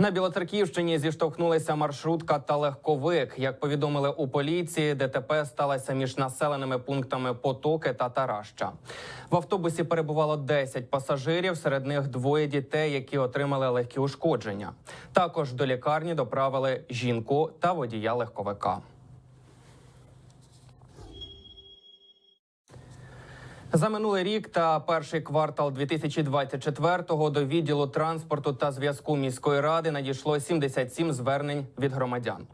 На Білоцерківщині зіштовхнулися маршрутка та легковик. Як повідомили у поліції, ДТП сталося між населеними пунктами Потоки та Тараща. В автобусі перебувало 10 пасажирів, серед них двоє дітей, які отримали легкі ушкодження. Також до лікарні доправили жінку та водія легковика. За минулий рік та перший квартал 2024-го до відділу транспорту та зв'язку міської ради надійшло 77 звернень від громадян.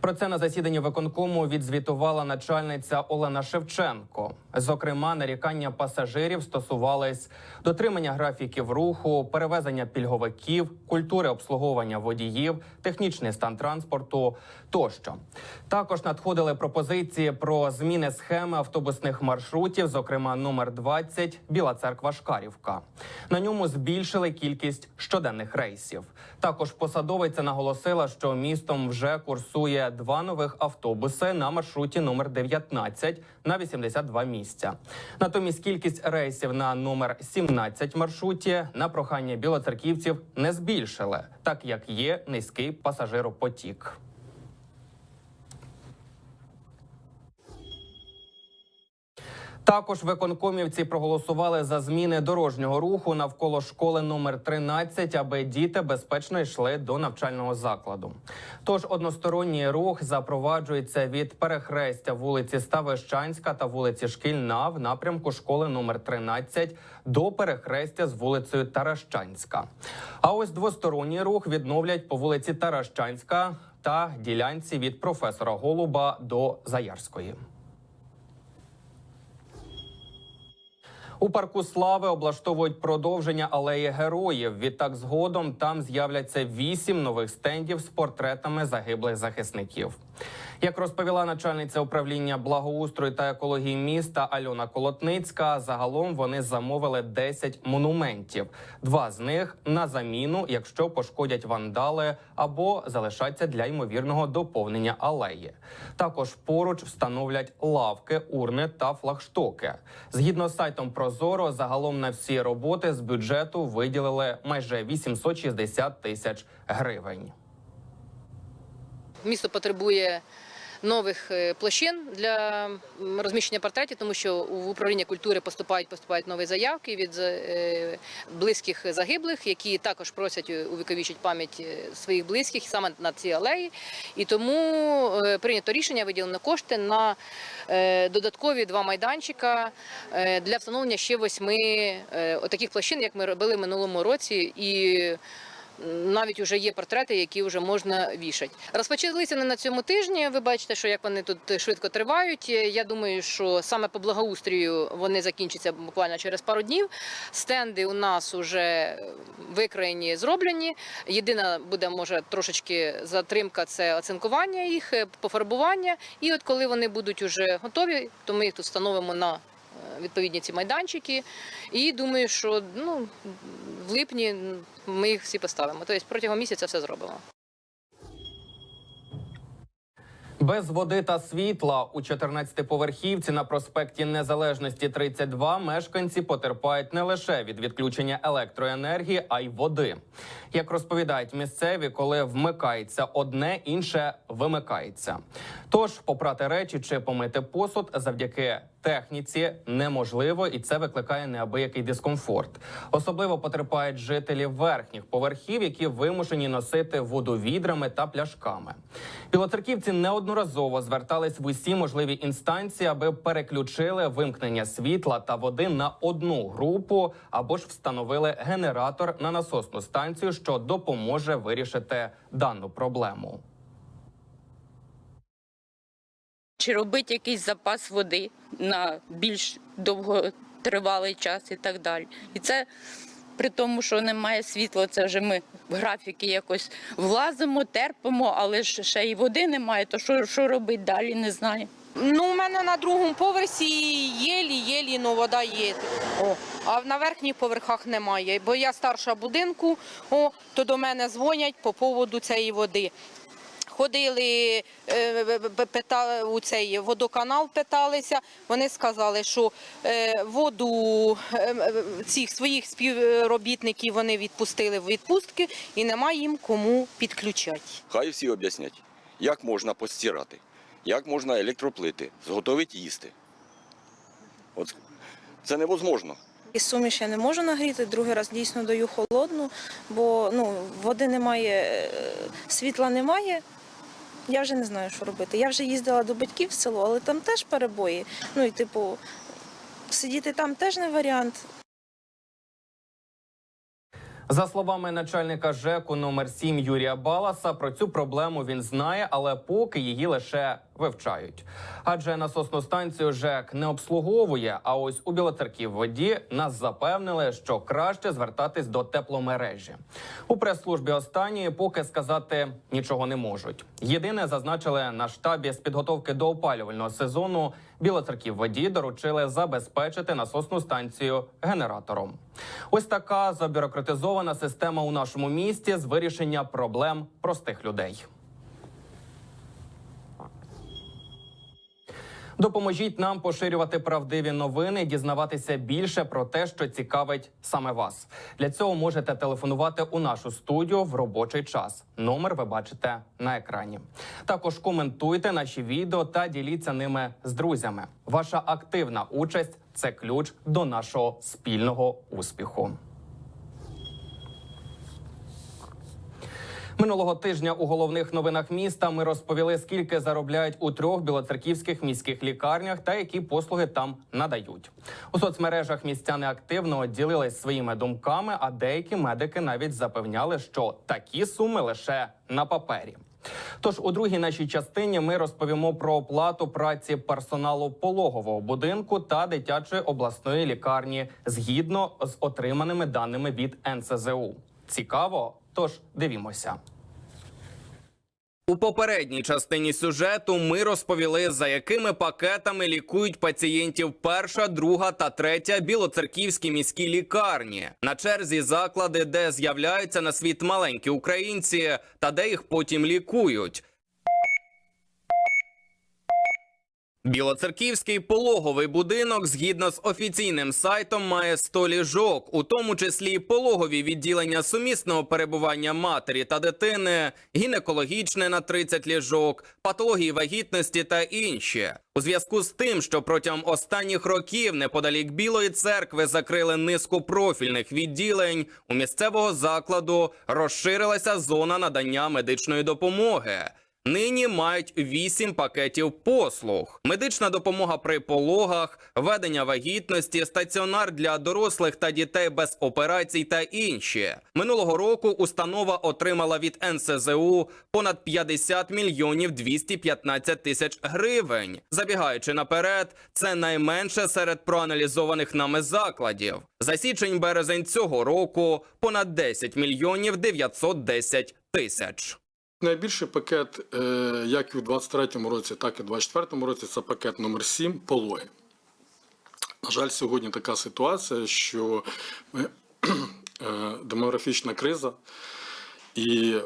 Про це на засіданні виконкому відзвітувала начальниця Олена Шевченко. Зокрема, нарікання пасажирів стосувались дотримання графіків руху, перевезення пільговиків, культури обслуговування водіїв, технічний стан транспорту тощо. Також надходили пропозиції про зміни схеми автобусних маршрутів, зокрема номер 20 Біла Церква Шкарівка. На ньому збільшили кількість щоденних рейсів. Також посадовиця наголосила, що містом вже курсує два нових автобуси на маршруті номер 19 на 82 місця. Натомість кількість рейсів на номер 17 маршруті на прохання білоцерківців не збільшили, так як є низький пасажиропотік. Також виконкомівці проголосували за зміни дорожнього руху навколо школи номер 13, аби діти безпечно йшли до навчального закладу. Тож односторонній рух запроваджується від перехрестя вулиці Ставищанська та вулиці Шкільна в напрямку школи номер 13 до перехрестя з вулицею Таращанська. А ось двосторонній рух відновлять по вулиці Таращанська та ділянці від професора Голуба до Заярської. У парку слави облаштовують продовження алеї героїв. Відтак, згодом там з'являться вісім нових стендів з портретами загиблих захисників. Як розповіла начальниця управління благоустрою та екології міста Альона Колотницька, загалом вони замовили 10 монументів. Два з них на заміну, якщо пошкодять вандали або залишаться для ймовірного доповнення алеї. Також поруч встановлять лавки, урни та флагштоки. Згідно з сайтом Прозоро, загалом на всі роботи з бюджету виділили майже 860 тисяч гривень. Місто потребує нових е, площин для розміщення портретів, тому що в управління культури поступають поступають нові заявки від е, близьких загиблих, які також просять увіковічити пам'ять е, своїх близьких саме на цій алеї. І тому е, прийнято рішення виділено кошти на е, додаткові два майданчика е, для встановлення ще восьми е, отаких площин, як ми робили минулому році. І навіть вже є портрети, які вже можна вішати. Розпочалися не на цьому тижні. Ви бачите, що як вони тут швидко тривають. Я думаю, що саме по благоустрію вони закінчаться буквально через пару днів. Стенди у нас вже викроєні, зроблені. Єдина буде може трошечки затримка це оцинкування їх, пофарбування. І от коли вони будуть уже готові, то ми їх тут встановимо на відповідні ці майданчики. І думаю, що ну в липні ми їх всі поставимо. Тобто протягом місяця все зробимо. Без води та світла у 14-поверхівці на проспекті Незалежності 32 мешканці потерпають не лише від відключення електроенергії, а й води. Як розповідають місцеві, коли вмикається одне, інше вимикається. Тож попрати речі чи помити посуд завдяки техніці неможливо, і це викликає неабиякий дискомфорт. Особливо потерпають жителі верхніх поверхів, які вимушені носити воду відрами та пляшками. Білоцерківці неодноразово звертались в усі можливі інстанції, аби переключили вимкнення світла та води на одну групу або ж встановили генератор на насосну станцію, що допоможе вирішити дану проблему. Чи робити якийсь запас води на більш довготривалий час і так далі. І це при тому, що немає світла, це вже ми в графіки якось влазимо, терпимо, але ж ще й води немає, то що, що робити далі, не знаю. Ну, у мене на другому поверсі єлі-єлі, ну вода є. О. А на верхніх поверхах немає. Бо я старша будинку, о, то до мене дзвонять по поводу цієї води. Ходили е, питали, у цей водоканал, питалися. Вони сказали, що е, воду е, цих своїх співробітників вони відпустили в відпустки і немає їм кому підключати. Хай всі об'яснять, як можна постирати, як можна електроплити, зготовити їсти. От це невозможно. І суміш я не можу нагріти, другий раз дійсно даю холодну, бо ну, води немає, світла немає. Я вже не знаю, що робити. Я вже їздила до батьків в село, але там теж перебої. Ну і типу, сидіти там теж не варіант. За словами начальника ЖЕКу номер 7 Юрія Баласа, про цю проблему він знає, але поки її лише вивчають. Адже насосну станцію ЖЕК не обслуговує. А ось у Білоцерківводі нас запевнили, що краще звертатись до тепломережі. У прес-службі останньої поки сказати нічого не можуть. Єдине зазначили на штабі з підготовки до опалювального сезону. Білоцерківводі доручили забезпечити насосну станцію генератором. Ось така забюрократизована система у нашому місті з вирішення проблем простих людей. Допоможіть нам поширювати правдиві новини, дізнаватися більше про те, що цікавить саме вас. Для цього можете телефонувати у нашу студію в робочий час. Номер ви бачите на екрані. Також коментуйте наші відео та діліться ними з друзями. Ваша активна участь це ключ до нашого спільного успіху. Минулого тижня у головних новинах міста ми розповіли, скільки заробляють у трьох білоцерківських міських лікарнях та які послуги там надають. У соцмережах містяни активно ділились своїми думками, а деякі медики навіть запевняли, що такі суми лише на папері. Тож у другій нашій частині ми розповімо про оплату праці персоналу пологового будинку та дитячої обласної лікарні згідно з отриманими даними від НСЗУ. Цікаво? Тож дивімося. У попередній частині сюжету ми розповіли, за якими пакетами лікують пацієнтів перша, друга та третя білоцерківські міські лікарні. На черзі заклади, де з'являються на світ маленькі українці, та де їх потім лікують. Білоцерківський пологовий будинок згідно з офіційним сайтом має 100 ліжок, у тому числі пологові відділення сумісного перебування матері та дитини, гінекологічне на 30 ліжок, патології вагітності та інші. У зв'язку з тим, що протягом останніх років неподалік Білої церкви закрили низку профільних відділень, у місцевого закладу розширилася зона надання медичної допомоги. Нині мають вісім пакетів послуг: медична допомога при пологах, ведення вагітності, стаціонар для дорослих та дітей без операцій та інші. Минулого року установа отримала від НСЗУ понад 50 мільйонів 215 тисяч гривень. Забігаючи наперед, це найменше серед проаналізованих нами закладів. За січень-березень цього року понад 10 мільйонів 910 тисяч. Найбільший пакет, е, як і у 23-му році, так і у 24-му році, це пакет номер 7 пологи. На жаль, сьогодні така ситуація, що ми, е, демографічна криза, і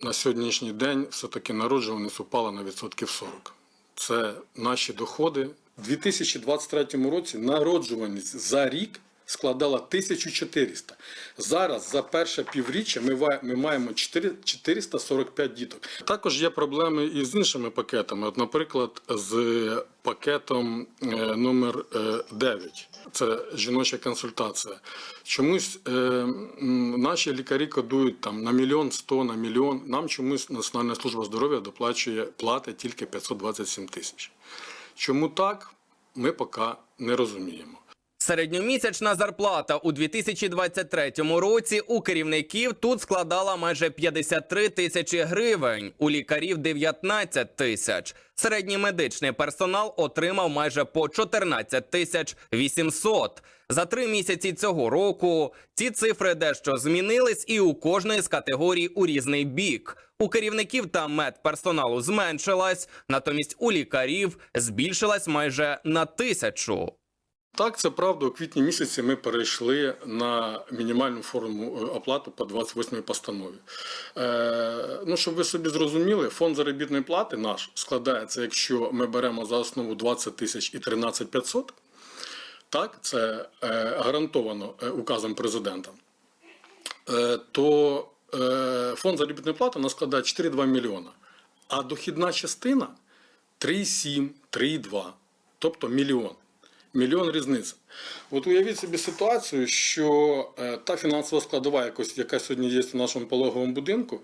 на сьогоднішній день все-таки народжуваність упала на відсотків 40. Це наші доходи. У 2023 році народжуваність за рік складала 1400. Зараз за перше півріччя ми, маємо 445 діток. Також є проблеми і з іншими пакетами. От, наприклад, з пакетом е, номер е, 9. Це жіноча консультація. Чомусь е, наші лікарі кодують там на мільйон сто, на мільйон. Нам чомусь Національна служба здоров'я доплачує плати тільки 527 тисяч. Чому так, ми поки не розуміємо. Середньомісячна зарплата у 2023 році у керівників тут складала майже 53 тисячі гривень, у лікарів 19 тисяч. Середній медичний персонал отримав майже по 14 тисяч 800. За три місяці цього року ці цифри дещо змінились, і у кожної з категорій у різний бік. У керівників та медперсоналу зменшилась, натомість у лікарів збільшилась майже на тисячу. Так, це правда. У квітні місяці ми перейшли на мінімальну форму е, оплати по 28 постанові. Е, ну, щоб ви собі зрозуміли, фонд заробітної плати наш складається, якщо ми беремо за основу 20 тисяч і 13 500, так, це е, гарантовано е, указом президента, е, то е, фонд заробітної плати нас складає 4,2 мільйона, а дохідна частина 3,7, 3,2, тобто мільйон. Мільйон різниця. От уявіть собі ситуацію, що е, та фінансова складова, якось, яка сьогодні є в нашому пологовому будинку,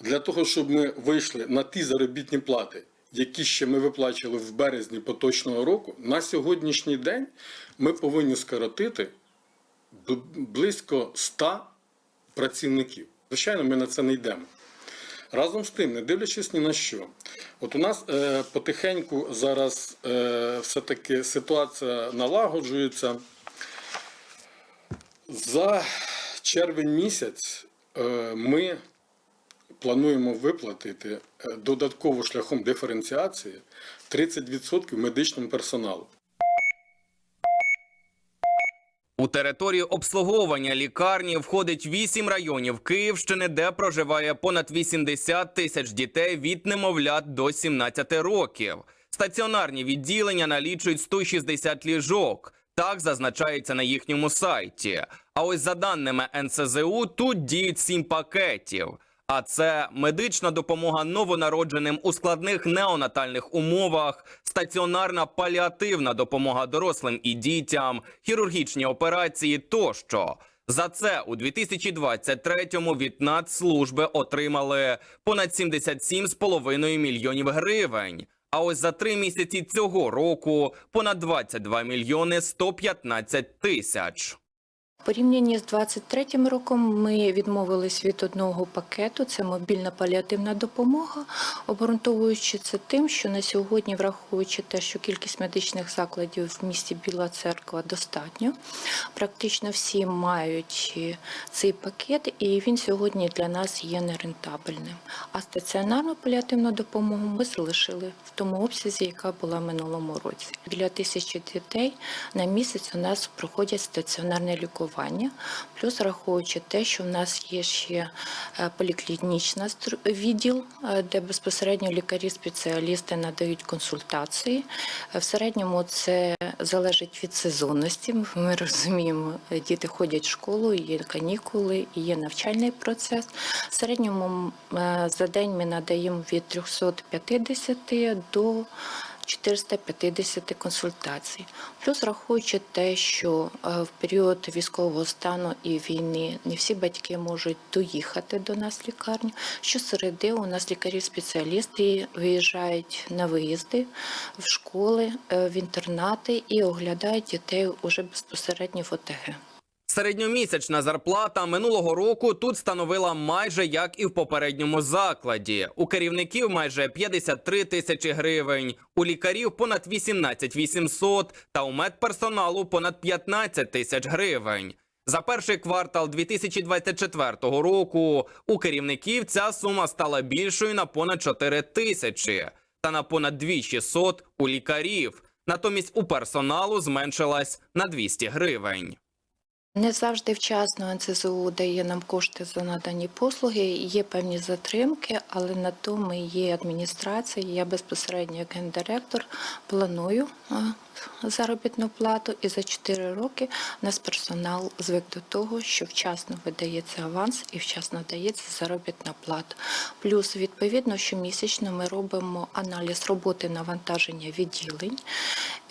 для того, щоб ми вийшли на ті заробітні плати, які ще ми виплачували в березні поточного року, на сьогоднішній день ми повинні скоротити близько 100 працівників. Звичайно, ми на це не йдемо. Разом з тим, не дивлячись ні на що, от у нас е, потихеньку зараз е, все-таки ситуація налагоджується. За червень місяць е, ми плануємо виплатити е, додатково шляхом диференціації 30% медичному персоналу. У територію обслуговування лікарні входить 8 районів Київщини, де проживає понад 80 тисяч дітей від немовлят до 17 років. Стаціонарні відділення налічують 160 ліжок. Так зазначається на їхньому сайті. А ось за даними НСЗУ, тут діють сім пакетів. А це медична допомога новонародженим у складних неонатальних умовах, стаціонарна паліативна допомога дорослим і дітям, хірургічні операції тощо. За це у 2023-му від Нацслужби отримали понад 77,5 мільйонів гривень. А ось за три місяці цього року понад 22 мільйони 115 тисяч. Порівнянні з 23 роком ми відмовились від одного пакету. Це мобільна паліативна допомога, обґрунтовуючи це тим, що на сьогодні, враховуючи те, що кількість медичних закладів в місті Біла Церква достатньо, практично всі мають цей пакет, і він сьогодні для нас є нерентабельним. А стаціонарну паліативну допомогу ми залишили в тому обсязі, яка була минулому році. Біля тисячі дітей на місяць у нас проходять стаціонарне лікування. Плюс враховуючи те, що в нас є ще е, поліклінічна відділ, е, де безпосередньо лікарі-спеціалісти надають консультації. Е, В середньому це залежить від сезонності. Ми розуміємо, діти ходять в школу, є канікули, є навчальний процес. В середньому за день ми надаємо від 350 до 450 консультацій. Плюс рахуючи те, що е, в період військового стану і війни не всі батьки можуть доїхати до нас в лікарню. Щосереди у нас лікарі-спеціалісти виїжджають на виїзди в школи, е, в інтернати і оглядають дітей уже безпосередньо в ОТГ. Середньомісячна зарплата минулого року тут становила майже як і в попередньому закладі. У керівників майже 53 тисячі гривень, у лікарів понад 18 800 та у медперсоналу понад 15 тисяч гривень. За перший квартал 2024 року у керівників ця сума стала більшою на понад 4 тисячі та на понад 2600 у лікарів. Натомість у персоналу зменшилась на 200 гривень. Не завжди вчасно НСЗУ дає нам кошти за надані послуги. Є певні затримки, але на то ми є адміністрація. Я безпосередньо як гендиректор планую заробітну плату, і за 4 роки у нас персонал звик до того, що вчасно видається аванс і вчасно дається заробітна плата. Плюс, відповідно, щомісячно ми робимо аналіз роботи навантаження відділень,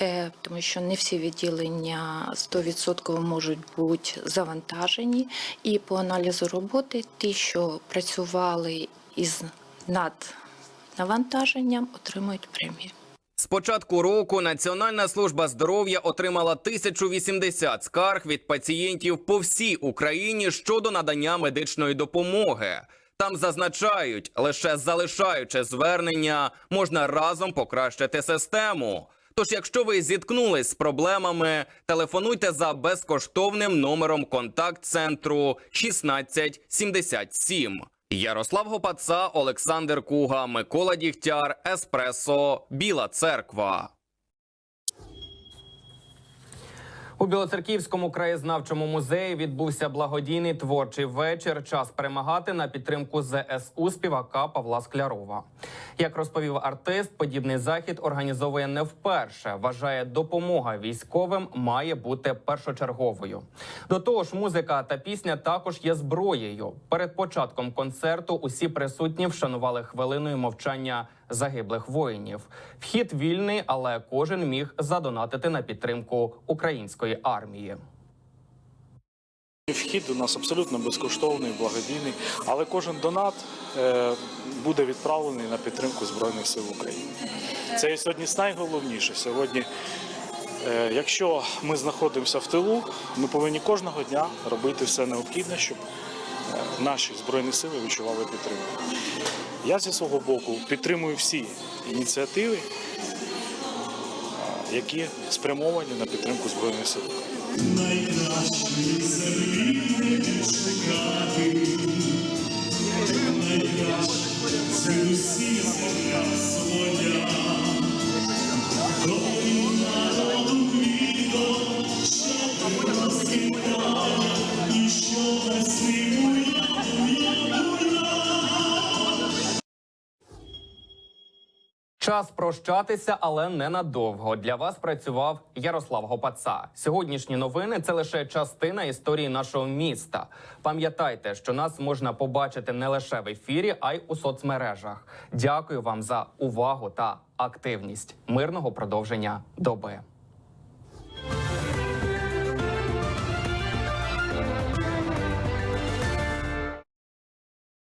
е, тому що не всі відділення 100% можуть бути завантажені. І по аналізу роботи ті, що працювали із наднавантаженням, отримують премію. З початку року Національна служба здоров'я отримала 1080 скарг від пацієнтів по всій Україні щодо надання медичної допомоги. Там зазначають, лише залишаючи звернення, можна разом покращити систему. Тож, якщо ви зіткнулись з проблемами, телефонуйте за безкоштовним номером контакт-центру 1677. Ярослав Гопаца, Олександр Куга, Микола Дігтяр, Еспресо, Біла Церква. У Білоцерківському краєзнавчому музеї відбувся благодійний творчий вечір. Час перемагати на підтримку ЗСУ співака Павла Склярова. Як розповів артист, подібний захід організовує не вперше. Вважає, допомога військовим має бути першочерговою. До того ж, музика та пісня також є зброєю. Перед початком концерту усі присутні вшанували хвилиною мовчання загиблих воїнів. Вхід вільний, але кожен міг задонатити на підтримку української армії. Вхід у нас абсолютно безкоштовний, благодійний, але кожен донат е, буде відправлений на підтримку Збройних сил України. Це є сьогодні найголовніше. Сьогодні, е, якщо ми знаходимося в тилу, ми повинні кожного дня робити все необхідне, щоб наші збройні сили відчували підтримку. Я зі свого боку підтримую всі ініціативи, які спрямовані на підтримку Збройних сил України. Час прощатися, але ненадовго. Для вас працював Ярослав Гопаца. Сьогоднішні новини це лише частина історії нашого міста. Пам'ятайте, що нас можна побачити не лише в ефірі, а й у соцмережах. Дякую вам за увагу та активність. Мирного продовження доби.